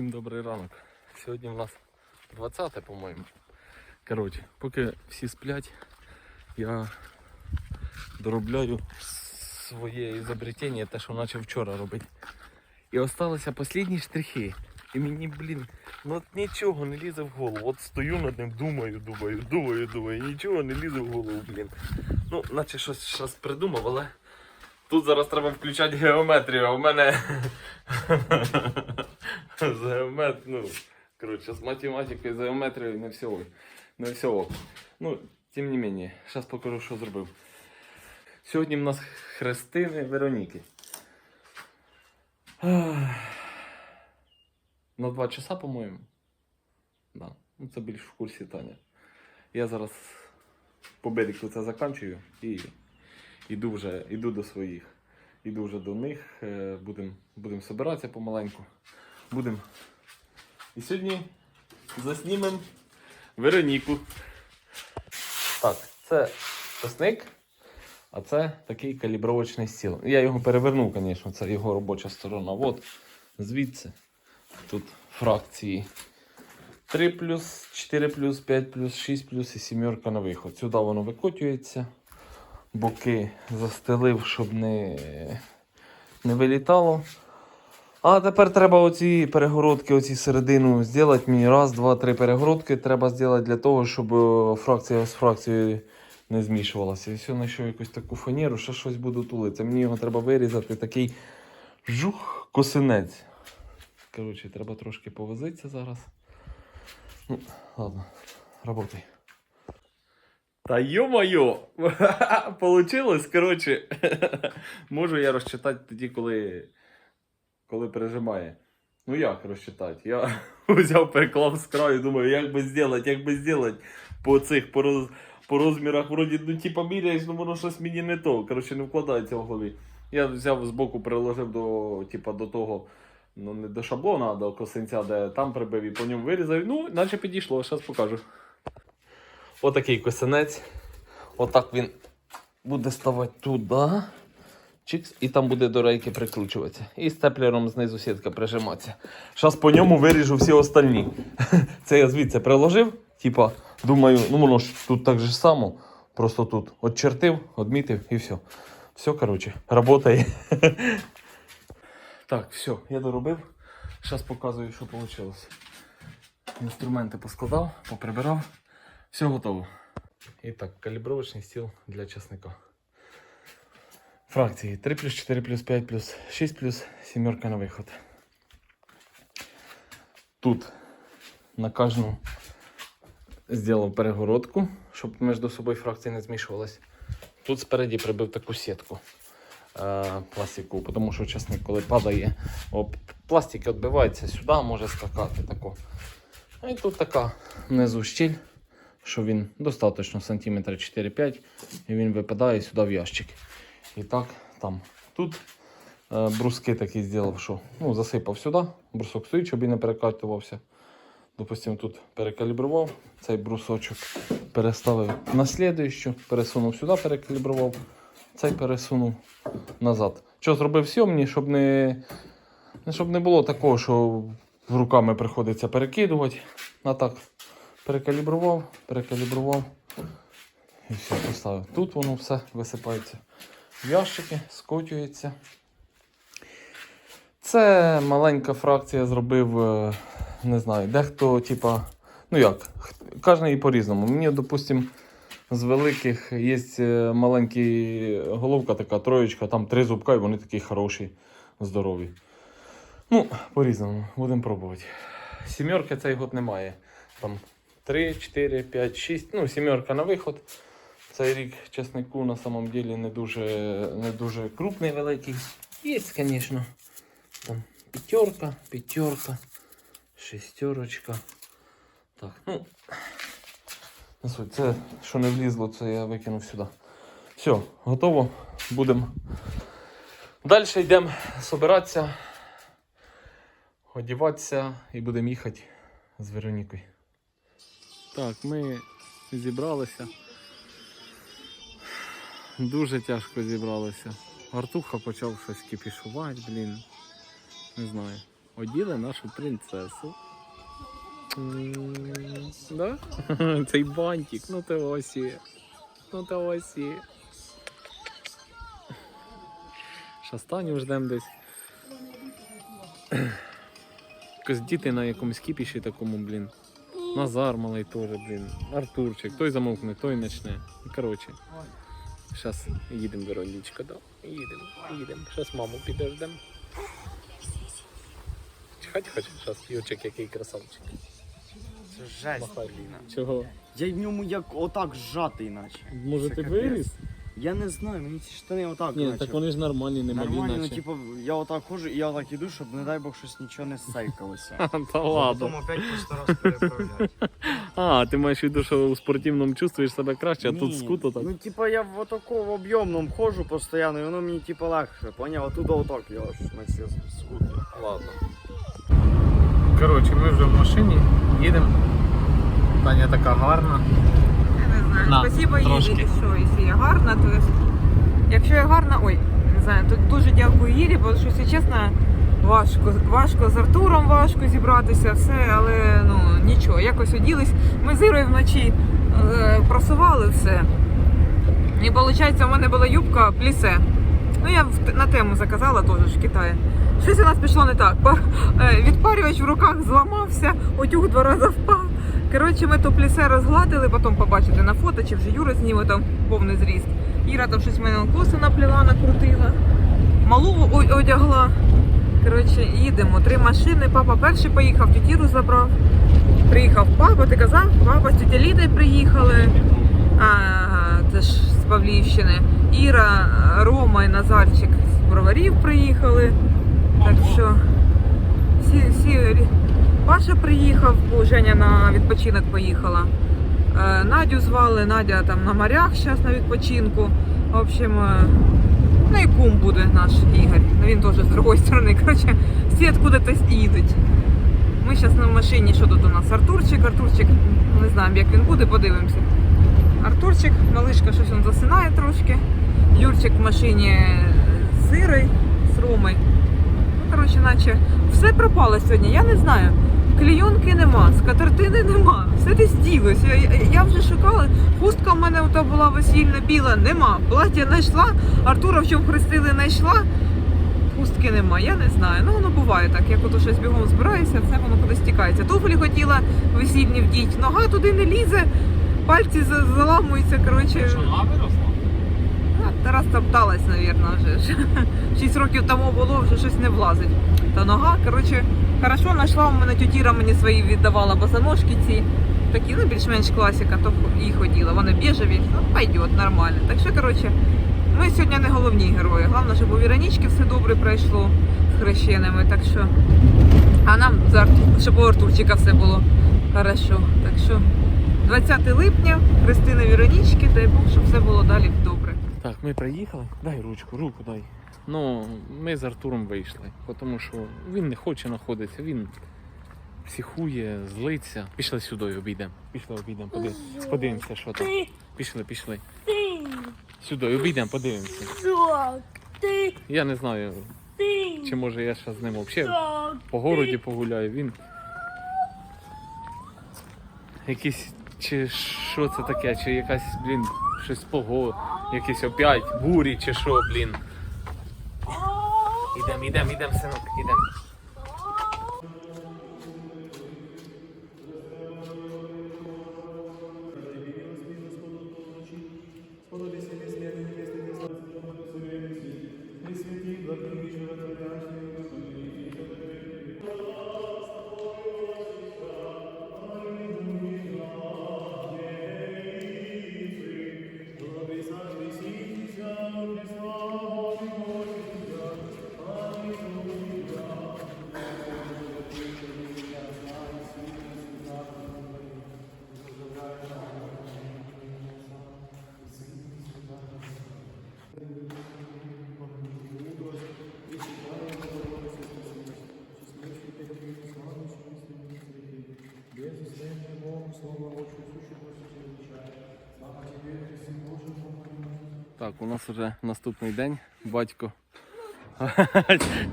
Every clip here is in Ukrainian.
Всім добрий ранок. Сьогодні у нас 20, по-моєму. Коротше, поки всі сплять, я доробляю своє ізобретення, те, що почав вчора робити. І осталися останні штрихи. І мені, блін, ну от нічого не лізе в голову. От стою над ним, думаю, думаю, думаю, думаю, нічого не лізе в голову, блін. Ну, наче щось, щось придумав, але тут зараз треба включати геометрію, а в мене з ну, коротше, з математикою, з геометрією не все, не все. Ну, тим не менее, зараз покажу, що зробив. Сьогодні в нас хрестини Вероніки. На два часа, по-моєму. Да. Ну, це більш в курсі Таня. Я зараз по берегу це заканчую і йду вже йду до своїх. Іду вже до них. Будемо будем збиратися помаленьку. Будемо. І сьогодні заснімемо Вероніку. Так, це часник, а це такий калібровочний стіл. Я його перевернув, звісно, це його робоча сторона. От звідси. Тут фракції 3 4 5 6 плюс і сімерка на виход. Сюди воно викотюється. Боки застелив, щоб не, не вилітало. А тепер треба оці перегородки, оці середину зробити мені. Раз, два, три перегородки треба зробити для того, щоб е, фракція з фракцією не змішувалася. І все, знайшов якусь таку фанеру, ще щось буду тулити. Мені його треба вирізати, такий жух косинець. Коротше, треба трошки повозитися зараз. Ну, ладно, работай. Та ё-моё! Получилось, коротше. Можу я розчитати тоді, коли, коли пережимає. Ну як розчитати? Я взяв переклав з краю, думаю, як би зробити, як би зробити по цих, по, роз, по розмірах, вроді, ну типа міряєш, ну воно щось мені не то. Коротше, не вкладається в голові. Я взяв з боку, приложив до, типа, до того, ну не до шаблона, а до косинця, де там прибив і по ньому вирізав. Ну, наче підійшло, зараз покажу. Отакий косинець. Отак він буде ставати туди. Чикс, і там буде до рейки прикручуватися. І степлером знизу сітка прижиматися. Зараз по ньому виріжу всі остальні. Це я звідси приложив. Типа, думаю, ну воно ж тут так же само. Просто тут отчертив, відмітив і все. Все, коротше, працює. Так, все, я доробив. Зараз показую, що вийшло. Інструменти поскладав, поприбирав. Все готово. І так, калібровочний стіл для часника. Фракції 3 плюс 4 плюс 5 плюс 6 плюс сімерка на виход. Тут на кожну зробив перегородку, щоб між собою фракції не змішувалась. Тут спереді прибив таку сітку е, пластику, тому що часник, коли падає, об пластик відбивається сюди, може скакати тако. А і тут така внизу щіль, що він достатньо сантиметра 4-5 і він випадає сюди в ящик. І так там. Тут е, бруски такі зробив, що ну, засипав сюди, брусок стоїть, щоб він не перекатувався. Допустимо, тут перекалібрував цей брусочок, переставив на слідуючу, пересунув сюди, перекалібрував, цей пересунув назад. Що зробив сьомні, щоб не, щоб не було такого, що руками приходиться перекидувати. А так, перекалібрував, перекалібрував і все, поставив. Тут воно все висипається ящики, скотюється. Це маленька фракція зробив, е, не знаю, дехто, типа, ну як, кожен і по-різному. Мені, допустим, з великих є е, маленькі головка така, троєчка, там три зубка, і вони такі хороші, здорові. Ну, по-різному, будемо пробувати. Сімерки цей год немає. Там 3, 4, 5, 6. Ну, сімерка на виход. Цей рік чеснику на самом деле не дуже, не дуже крупний великий. Є, звісно. П'ятерка, п'ятерка, шестерочка. Так, ну. Це, що не влізло, це я викинув сюди. Все, готово. Будемо. Далі йдемо збиратися, одіватися і будемо їхати з Веронікою. Так, ми зібралися. Дуже тяжко зібралися. Артуха почав щось кипішувати, блін. Не знаю. оділи нашу принцесу. Да? Цей бантик, ну ти осі. Ну ти осі. Шастаню ждем десь. Якось діти на якомусь кіпіші такому, блін. Назар малий теж, блін. Артурчик, той замовкне, той почне. Коротше. Зараз їдемо, Веронічка, да? Їдемо, їдемо. Зараз маму підождемо. Чихать хоче, Зараз Юрчик який красавчик. Це жесть, Махай. блін. Чого? Я в ньому як отак зжатий, наче. Може Це ти капець. виріс? Я не знаю, мені ці штани отак, Ні, наче. так вони ж нормальні, не малі Нормально, ну наче. типу, я отак ходжу і я отак іду, щоб не дай Бог щось нічого не сейкалося. Та Потім ладно. опять по сто раз переправляти. А, ти маєш в виду, що у спортивному чувствуєш себе краще, а тут Ні, скуто так. Ну, типа, я в отакому об'ємному ходжу постійно, і воно мені типа легше, поняв? А тут отак я аж на ці скути. Ладно. Коротше, ми вже в машині, їдемо. Таня така гарна. На, Спасибо їй, трошки. що якщо я гарна, то якщо я гарна, ой, не знаю, то дуже дякую Ірі, бо що, якщо чесно, важко, важко з Артуром, важко зібратися, все, але ну нічого, якось оділись. Ми з Ірою вночі е, просували все. І виходить, у мене була юбка плісе. Ну, я на тему заказала теж в Китаї. Щось у нас пішло не так. Е, Відпарювач в руках зламався, утюг два рази впав. Коротше, ми то плісе розгладили, потім побачите на фото, чи вже Юра зніме там повний зріст. Іра там щось мене коси напліла, накрутила. Малу одягла. Коротше, їдемо. Три машини. Папа перший поїхав, тітіру забрав. Приїхав папа, ти казав, папа з тітя Лідою приїхали. А, це ж з Павлівщини. Іра, Рома і Назарчик з броварів приїхали. Так що всі, всі Паша приїхав, бо Женя на відпочинок поїхала. Е, Надю звали, Надя там на морях зараз на відпочинку. В общем, е, ну і кум буде наш Ігор. Ну, Він теж з другої сторони. Коротше, всі откуда-то їдуть. Ми зараз на машині, що тут у нас? Артурчик, Артурчик, не знаємо, як він буде, подивимося. Артурчик, малишка щось він засинає трошки. Юрчик в машині з Ірою, з Ромою. Ну, коротше, наче все пропало сьогодні, я не знаю. Клійонки нема, скатертини нема, все десь ділося. Я, я, вже шукала. Хустка в мене ота була весільна біла, нема. Плаття знайшла, Артура в чому хрестили, знайшла. Хустки нема, я не знаю. Ну воно буває так, як ото щось бігом збирається, все воно кудись тікається. Туфлі хотіла весільні вдіть, нога туди не лізе, пальці заламуються. Коротше, виросла? а, Тарас топталась, мабуть, вже. Шість років тому було, вже щось не влазить. Та нога, коротше, хорошо знайшла у мене тютіра мені свої віддавала босоножки ці. Такі, ну, більш-менш класика, то і ходила. Вони біжеві, ну, пойдет, нормально. Так що, коротше, ми сьогодні не головні герої. Головне, щоб у Віронічки все добре пройшло з хрещеними. Так що. А нам щоб у Артурчика все було хорошо. Так що 20 липня, Христина Віронічки, дай Бог, щоб все було далі добре. Так, ми приїхали. Дай ручку, руку дай. Ну, ми з Артуром вийшли, тому що він не хоче знаходитися, він психує, злиться. Пішли сюди обійдемо. Пішли обійдемо, подивимося, подивимося, що там. Пішли, пішли. Сюди обійдемо, подивимося. Я не знаю, чи може я ще з ним взагалі по городі погуляю. Він якийсь, чи що це таке, чи якась, блін, щось пого, якісь опять бурі, чи що, блін. Ідем, ідем, ідем, синок, ідем. Так, у нас вже наступний день. Батько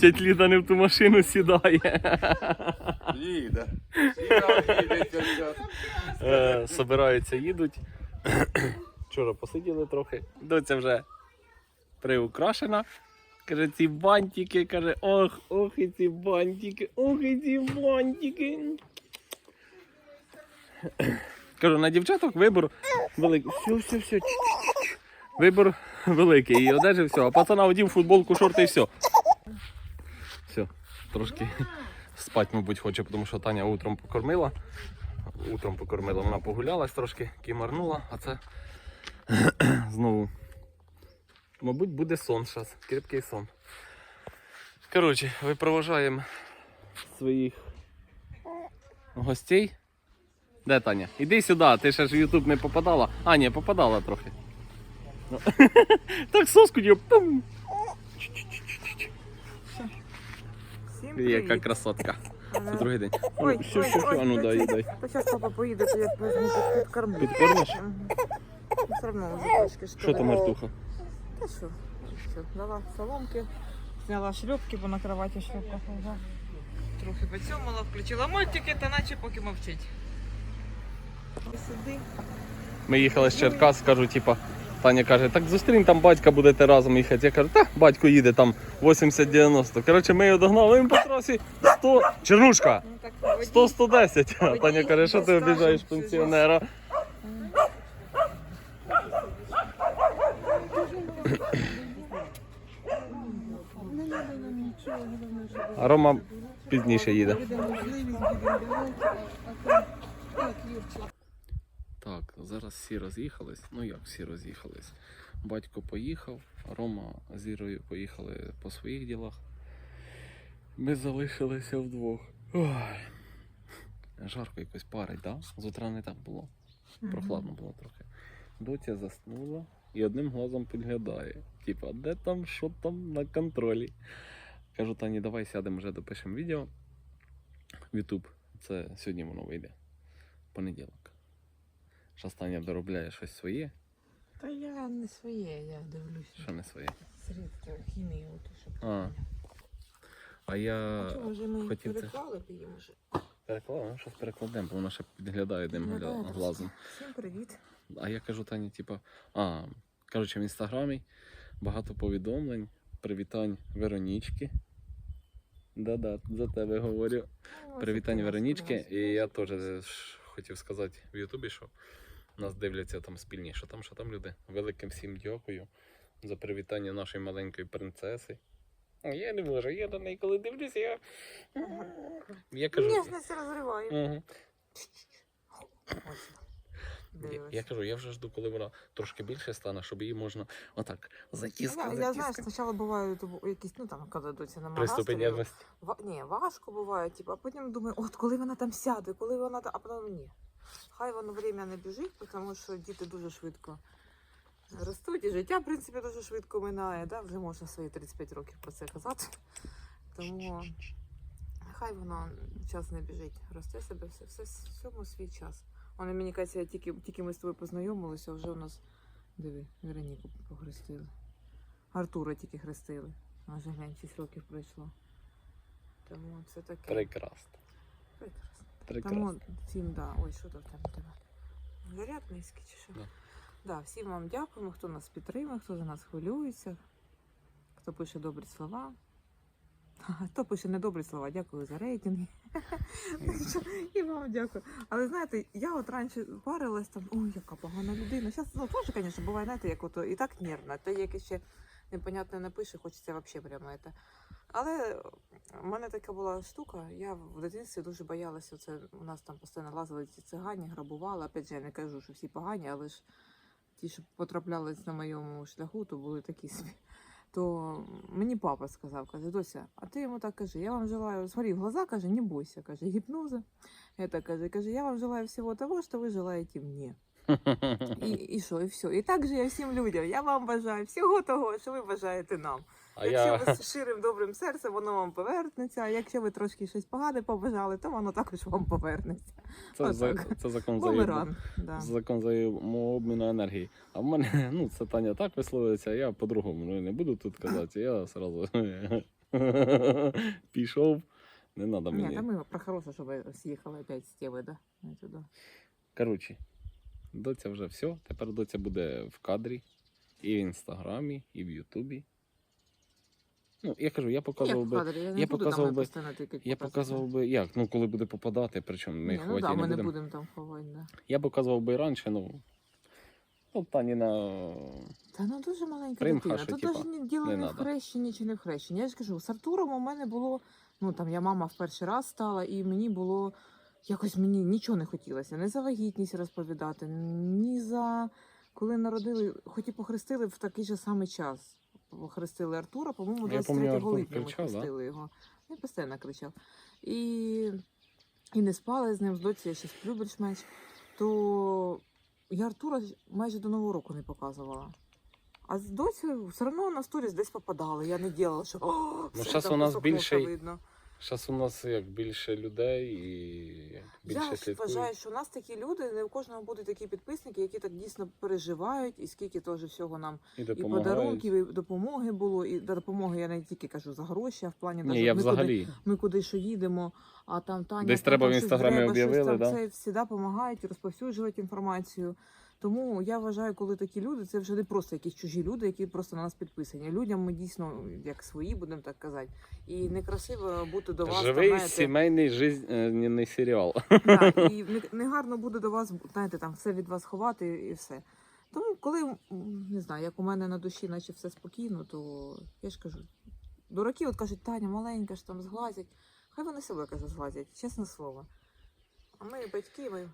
Тять Ліда не в ту машину сідає. Їде. Е, Собираються, їдуть. Вчора посиділи трохи. Доця вже приукрашена. Каже, ці бантики, каже, ох, ох, і ці бантики, ох, і ці бантики. Кажу, на дівчаток вибор великий. Все, все, все. Вибор великий. І одежі все. А пацана одів футболку, шорти і все. Все, трошки спать, мабуть, хоче, тому що Таня утром покормила. Утром покормила, вона погулялась трошки, кімарнула, а це знову. Мабуть, буде сон зараз, кріпкий сон. Коротше, випроважаємо своїх гостей. Де Таня? Іди сюди, ти ще ж в Ютуб не попадала. А, ні, попадала трохи. Ну, Так соску дію. Пум. Яка красотка. Ага. Це другий день. Ой, Все, ой, все, все, ой, а ну дай, дай. Та зараз папа поїде, то я візьму під- підкормлю. Підкормиш? Все одно вже трошки Що там, Артуха? Та що? Все, дала соломки, зняла шльопки, бо на кроваті шльопка лежав. Трохи поцьомала, включила мультики, та наче поки мовчить. Ми їхали з Черкас, кажу, типа, Таня каже, так зустрінь там батька, будете разом їхати. Я кажу, та батько їде там 80-90. Коротше, ми його догнали, він по трасі 100. Чернушка! Ну, так, водій. 100-110. Таня каже, що ти обіжаєш пенсіонера? А Рома пізніше їде. Так, зараз всі роз'їхались. Ну як всі роз'їхались? Батько поїхав, Рома з Ірою поїхали по своїх ділах. Ми залишилися вдвох. Ой. Жарко якось парить, да? З утра не так було. Прохладно було трохи. Доця заснула і одним глазом підглядає. Типа, де там, що там на контролі. Кажу, Тані, давай сядемо вже допишемо відео в YouTube. Це сьогодні воно вийде. Понеділок. Зараз Таня доробляє щось своє, Та я не своє, я дивлюся. що не своє. Срідко, хімію, щоб. А. А я Чого вже ми хотів це- переклали, підемо вже. перекладаю, ну щось перекладемо, бо вона ще підглядає одним Підглядає глазом. Всім привіт. А я кажу Тані, типа, а, коротше, в інстаграмі багато повідомлень, привітань Веронічки. Да-да, за тебе говорю. Привітань Веронічки. І я теж хотів сказати в Ютубі, що нас дивляться там спільні. Що там, що там люди? Великим всім дякую за привітання нашої маленької принцеси. Я не можу, я до неї коли дивлюся, я. Я кажу. Ніжність розриває. Угу. Я, я кажу, я вже жду, коли вона трошки більше стане, щоб її можна отак затіска, Я, я знаєш, спочатку типу, якісь, ну там, коли доця на Приступи ні, важко буває, типу, а потім думаю, от коли вона там сяде, коли вона там, а потім ні. Хай воно время не біжить, тому що діти дуже швидко ростуть, і життя, в принципі, дуже швидко минає. Да? Вже можна свої 35 років про це казати. Тому хай воно час не біжить, росте себе, все, все всьому свій час. Вони мені кажеться, тільки, тільки ми з тобою познайомилися, вже у нас диви, Вероніку похрестили. Артура тільки хрестили. А вже глянь, 6 років пройшло. Тому це таке. Прекрасно. Прекрасно. Прекрасно. Тому всім да. Ой, що там тебе? Заряд низький чи що? Да. Да, всім вам дякуємо, хто нас підтримує, хто за нас хвилюється, хто пише добрі слова. Хто пише недобрі слова, дякую за рейтинги. І вам дякую. Але знаєте, я от раніше парилась там, ой, яка погана людина. Зараз, ну, теж, звісно, буває, знаєте, як ото і так нервно, то яке ще непонятне напише, хочеться взагалі прямо це. Але в мене така була штука, я в дитинстві дуже боялася. Це у нас там постійно лазили ці цигані, грабували. Опять же, я не кажу, що всі погані, але ж ті, що потраплялись на моєму шляху, то були такі собі. То мені папа сказав, каже, Дося, а ти йому так кажи, я вам желаю, смотри в глаза, каже, не бойся, каже, гіпноза. Это каже, каже, я вам желаю всего того, что вы желаете мне. І, і що, і все. І так же я всім людям. Я вам бажаю всього того, що ви бажаєте нам. А якщо я ви з щирим добрим серцем, воно вам повернеться. А якщо ви трошки щось погане побажали, то воно також вам повернеться. це, за, це закон. Бумеранг. Да. Закон взаємообміну енергії. А в мене, ну, це Таня так висловиться, я по-другому ну, не буду тут казати. Я сразу пішов. Не треба Ні, мені. та ми про хороше, щоб ви з'їхали опять з теми, да? Не туди. Коротше, доця вже все. Тепер доця буде в кадрі. І в інстаграмі, і в Ютубі. Ну, я кажу, я показував би. Я, я показував би- Я показував би як, ну коли буде попадати, причому ми Ні, їх ну да, хваті ми не не будемо. там ховати, да. Я показував би і раніше, ну. Ну, Тані на. Та ну дуже маленька Примха, дитина. що, Тут типа, навіть діло не не, в хрещенні чи не в хрещенні. Я ж кажу, з Артуром у мене було, ну там я мама в перший раз стала, і мені було якось мені нічого не хотілося. Не за вагітність розповідати, ні за коли народили, хоч і похрестили в такий же самий час. Похрестили Артура, по-моєму, 23 липня ми кричав, да? хрестили його. Він постійно кричав. І, і не спали з ним, з доці я ще сплю більш-менш. То я Артура майже до Нового року не показувала. А з доці все одно на сторіс десь попадали. Я не діла, що о, Ну, там у нас більше видно. Зараз у нас як більше людей і більше Я слідкують. вважаю, що у нас такі люди, не у кожного будуть такі підписники, які так дійсно переживають, і скільки теж всього нам і і подарунків, і допомоги було. І до допомоги я не тільки кажу за гроші, а в плані Ні, я ми куди ми куди що їдемо, а там Таня Десь там, треба в там Інстаграмі об'явили, да? Це завжди допомагають розповсюджувати інформацію. Тому я вважаю, коли такі люди, це вже не просто якісь чужі люди, які просто на нас підписані. Людям ми дійсно як свої, будемо так казати. І некрасиво бути до вас. Живий там, знаєте, сімейний жизненний серіал. Да, і не, не гарно буде до вас, знаєте, там все від вас ховати і все. Тому, коли м, не знаю, як у мене на душі, наче все спокійно, то я ж кажу, дураки от кажуть, Таня маленька ж там зглазять. Хай вони себе каже, зглазять, чесне слово. А ми батьки, ми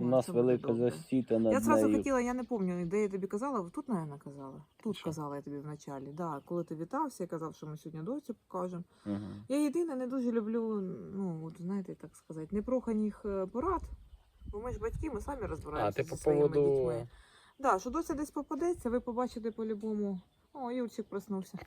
У нас велика засіта над Я зразу нею. хотіла, я не пам'ятаю, де я тобі казала, тут, мабуть, казала. Тут Що? казала я тобі вначалі. Да, коли ти вітався, я казав, що ми сьогодні доцю покажемо. Мгм. Я єдине не дуже люблю, ну, от, знаєте, так сказати, непроханих е, порад. Бо ми ж батьки, ми самі А розбираємося ти зі по своїми поводу. дітьми. Да, що доця десь попадеться, ви побачите по-любому. О, Юрчик проснувся.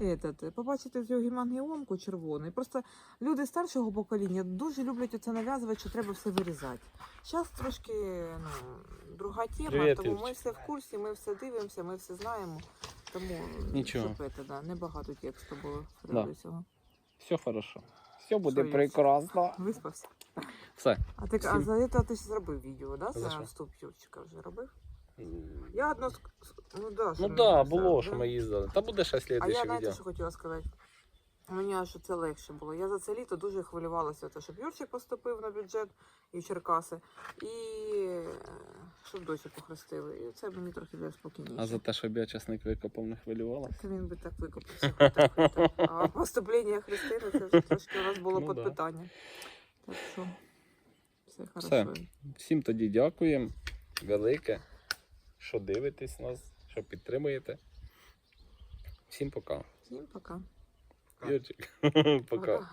Этот, побачите цю гемангіомку червону. Просто люди старшого покоління дуже люблять оце нав'язувати, що треба все вирізати. Зараз трошки ну, друга тема, Привіт, тому ми все в курсі, ми все дивимося, ми все знаємо. Тому Нічого. щоб це, да, небагато тексту було Да. приводу цього. Все хорошо. Все буде Що, прекрасно. Виспався. Все. А ти а Всім. за це ти ж зробив відео, да? За За що? вступ Юрчика вже робив? Я одно ск- ну да, що Ну ми так, да, написали, було, да? що ми їздили. Та буде ще А я слідуюче знаєте, відео. що хотіла сказати? Мені аж це легше було. Я за це літо дуже хвилювалася, те, щоб Юрчик поступив на бюджет і в Черкаси, і е, щоб досі похрестили. І це мені трохи було спокійніше. А за те, щоб я часник викопав, не хвилювалася. Та він би так викопався. хоч так, хоч так. А поступлення Христини це вже трошки у нас було Ну під да. питання. Так що все Все. хорошо. Всім тоді дякуємо. Велике, що дивитесь нас, що підтримуєте. Всім пока. Всім пока. Юрчик, пока.